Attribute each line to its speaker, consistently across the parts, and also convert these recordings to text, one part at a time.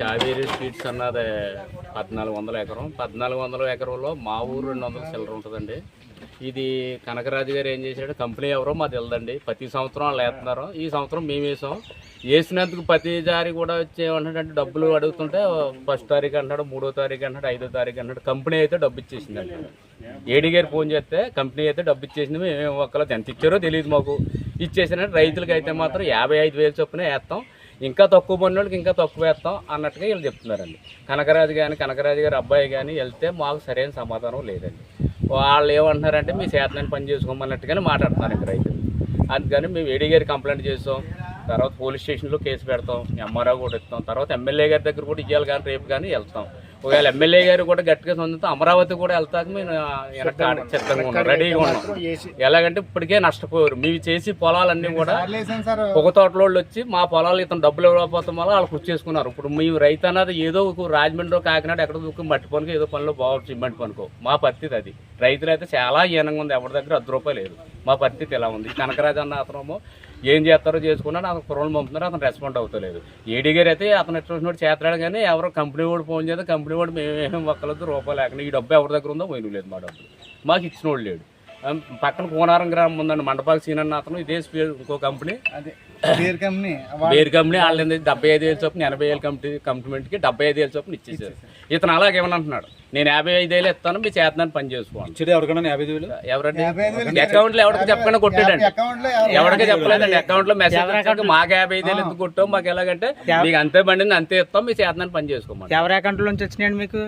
Speaker 1: Kaveri sweets అన్నది పద్నాలుగు వందల ఎకరం. పద్నాలుగు వందల ఎకరంలో మా ఊరు రెండు వందల చిల్లర ఉంటుందండి. ఇది కనకరాజు గారు ఏం చేశాడు కంపెనీ ఎవరో మాకు తెలియదండి ప్రతి సంవత్సరం వాళ్ళు వేస్తున్నారు. ఈ సంవత్సరం మేము వేసాం. వేసినందుకు ప్రతి జారి కూడా వచ్చి ఏమంటే డబ్బులు అడుగుతుంటే ఫస్ట్ తారీఖు అంటాడు మూడో తారీఖు అంటాడు ఐదో తారీఖు అంటాడు కంపెనీ అయితే డబ్బు ఇచ్చేసిందండి. ఏడి గారు ఫోన్ చేస్తే కంపెనీ అయితే డబ్బు ఇచ్చేసింది. మేము ఒక్కలో ఎంత ఇచ్చారో తెలియదు మాకు. ఇచ్చేసిన రైతులకి అయితే మాత్రం యాభై ఐదు వేలు చొప్పున వేస్తాం. ఇంకా తక్కువ పని వాళ్ళకి ఇంకా తక్కువ వేస్తాం అన్నట్టుగా వీళ్ళు చెప్తున్నారండి. కనకరాజు కానీ కనకరాజు గారి అబ్బాయి కానీ వెళ్తే మాకు సరైన సమాధానం లేదండి. వాళ్ళు ఏమంటున్నారంటే మీ చేతనని పని చేసుకోమన్నట్టుగానే మాట్లాడుతున్నారు ఇక్కడ రైతులు. అందుకని మేము ఏడీ గారి కంప్లైంట్ చేస్తాం. తర్వాత పోలీస్ స్టేషన్లో కేసు పెడతాం. ఎంఆర్ఓ కూడా ఇస్తాం. తర్వాత ఎమ్మెల్యే గారి దగ్గర కూడా ఇవ్వాలి కానీ రేపు కానీ వెళ్తాం. ఒకవేళ ఎమ్మెల్యే గారు కూడా గట్టిగా సొంతంతో అమరావతి కూడా వెళ్తాక మేము వెనక ఉన్నాం రెడీగా ఉన్నాం ఎలాగంటే ఇప్పటికే నష్టపోయారు. మేము చేసి పొలాలన్నీ కూడా ఒక తోటలోళ్ళు వచ్చి మా పొలాలు ఇతను డబ్బులు ఇవ్వకపోతే వల్ల వాళ్ళు కృషి చేసుకున్నారు. ఇప్పుడు మేము రైతు అన్నది ఏదో ఒక రాజమండ్రి కాకినాడ ఎక్కడ దూకు మట్టి పనుకో ఏదో పనిలో బాగుంటుంది సిమెంట్ పనుకో. మా పరిస్థితి అది. రైతులు అయితే చాలా హీనంగా ఉంది. ఎవరి దగ్గర అర్ధ రూపాయలు లేదు. మా పరిస్థితి ఎలా ఉంది? కనకరాజు అన్న అతను ఏం చేస్తారో చేసుకున్నాడు అతను కుర్రలు పంపుతున్నారు అతను రెస్పాండ్ అవుతలేదు. ఏడీ గారు అయితే అతను ఎట్లా చేస్తాడు కానీ ఎవరో కంపెనీ వాడు ఫోన్ చేస్తే కంపెనీ వాడు మేమేం ఒక్కలతో రూపాయలు లేకుండా ఈ డబ్బు ఎవరి దగ్గర ఉందో పోయిన లేదు మా డబ్బులు. మాకు ఇచ్చిన వాళ్ళు లేడు. పక్కన కోనారం గ్రామం ఉందండి. మండపాల సీన్ అన్న అతను. ఇదే ఇంకో కంపెనీ
Speaker 2: అదే. Beer company.
Speaker 1: వేరు కంపెనీ. వాళ్ళ డెబ్బై ఐదు వేలు చొప్పున ఎనభై వేలు కంపెనీ కంప్లీమెంట్కి డెబ్బై ఐదు వేలు చొప్పున ఇచ్చేసారు ఇతను అలాగే అంటున్నాడు? నేను యాభై ఐదు వేలు ఇస్తాను మీ చేతనాన్ని పని చేసుకోండి.
Speaker 3: ఎవరికైనా యాభై వేలు?
Speaker 1: ఎవరండి?
Speaker 2: యాభై ఐదు వేలు
Speaker 1: అకౌంట్లో ఎవరికి చెప్పకుండా కొట్టాడండి.
Speaker 2: అకౌంట్లో
Speaker 1: ఎవరికి చెప్పలేదండి. అకౌంట్లో మెసేజ్ మాకు యాభై ఐదు వేలు ఎందుకు కొట్టాం మాకు ఎలాగంటే మీకు అంతే బండింది అంతే ఇస్తాం మీ చేతనాన్ని పని చేసుకోమని
Speaker 4: ఎవరి అకౌంట్ నుంచి వచ్చినాయండి మీకు?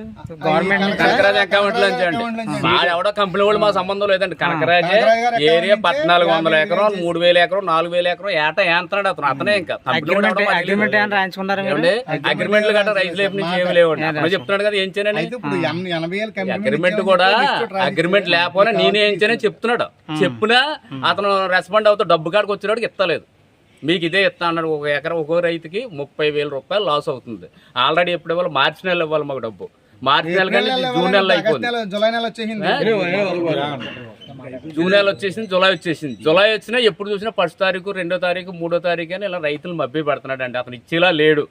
Speaker 4: గవర్నమెంట్ నుంచి?
Speaker 1: అకౌంట్లో అండి మా ఎవడో కంపెనీ వాళ్ళు మా సంబంధం లేదండి. కనకరాజే ఏరియా పద్నాలుగు వందల ఎకరం మూడు వేల ఎకరం నాలుగు వేల ఎకరం ఏటా ఏంతున్నాడు అతను అతనే ఇంకా
Speaker 4: అగ్రిమెంట్
Speaker 1: అగ్రిమెంట్లు గట్రా నుంచి ఏమి లేవండి అతను చెప్తున్నాడు కదా ఏం అగ్రిమెంట్ కూడా అగ్రిమెంట్ లేకపోయినా నేనే ఏం చేయనని చెప్తున్నాడు చెప్పినా అతను రెస్పాండ్ అవుతూ డబ్బు కాడికి వచ్చినాడికి ఇస్తలేదు మీకు ఇదే ఇస్తా అన్నాడు ఒక ఎకరం ఒక్కో రైతుకి ముప్పై వేల రూపాయలు లాస్ అవుతుంది ఆల్రెడీ ఎప్పుడు ఇవ్వాలి మార్చి నెల ఇవ్వాలి మాకు డబ్బు మార్చి నెల కానీ జూన్ నెల అయిపోయింది
Speaker 2: జూలై నెల వచ్చేసింది
Speaker 1: జూన్ నెల వచ్చేసింది జులై వచ్చేసింది. జులై వచ్చినా ఎప్పుడు చూసినా ఫస్ట్ తారీఖు రెండో తారీఖు మూడో తారీఖు అని ఇలా రైతులు మభ్య పెడుతున్నాడు అండి అతను ఇచ్చేలా లేడు.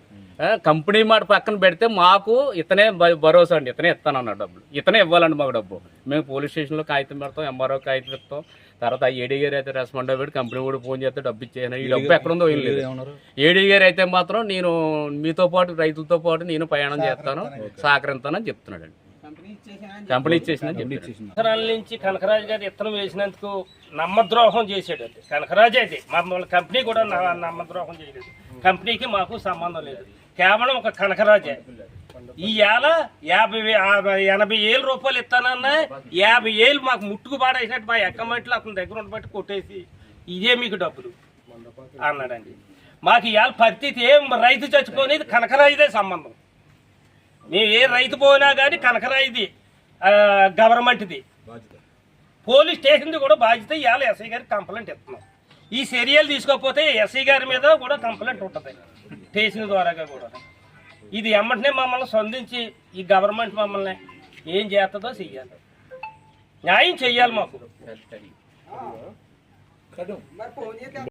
Speaker 1: కంపెనీ మాట పక్కన పెడితే మాకు ఇతనే భరోసా అండి. ఇతనే ఇస్తానన్నాడు డబ్బులు. ఇతనే ఇవ్వాలండి మాకు డబ్బు. మేము పోలీస్ స్టేషన్లో కాగితం పెడతాం ఎంఆర్ఓ కాగితం ఇస్తాం తర్వాత ఏడీ గారు అయితే రెస్పాండ్ అవ్వడు కంపెనీ కూడా ఫోన్ చేస్తే డబ్బు ఇచ్చేయను. ఈ డబ్బు ఎక్కడ ఉందో ఏం లేదు. ఏడీ గారు అయితే మాత్రం నేను మీతో పాటు రైతులతో పాటు నేను ప్రయాణం చేస్తాను సహకరిస్తానని చెప్తున్నాడు కంపెనీ చెప్పి
Speaker 5: సంవత్సరాల నుంచి కనకరాజు గారు ఇత్తనం వేసినందుకు నమ్మద్రోహం చేశాడు అండి కనకరాజు అది. మమ్మల్ని కంపెనీ కూడా నమ్మద్రోహం చేయలేదు. కంపెనీకి మాకు సంబంధం లేదు. కేవలం ఒక కనకరాజే. ఈ ఏళ యాభై ఎనభై ఏళ్ళు రూపాయలు ఇస్తానన్నా యాభై ఏళ్ళు మాకు ముట్టుకు పాడేసినట్టు మా అకౌంట్లో అతని దగ్గర ఉండబట్టి కొట్టేసి ఇదే మీకు డబ్బులు అన్నాడండి. మాకు ఇవాళ పరిస్థితి ఏం? రైతు చచ్చిపోనేది కనకరాజుదే సంబంధం. మేము ఏ రైతు పోయినా కానీ కనకరాయిది గవర్నమెంట్ది. పోలీస్ స్టేషన్ది కూడా బాధ్యత ఇవాళ ఎస్ఐ గారికి కంప్లైంట్ ఇస్తున్నాం. ఈ చర్యలు తీసుకోకపోతే ఎస్ఐ గారి మీద కూడా కంప్లైంట్ ఉంటుంది స్టేషన్ ద్వారాగా కూడా. ఇది ఎమ్మటనే మమ్మల్ని స్పందించి ఈ గవర్నమెంట్ మమ్మల్ని ఏం చేస్తుందో చెయ్యాలి. న్యాయం చెయ్యాలి మాకు.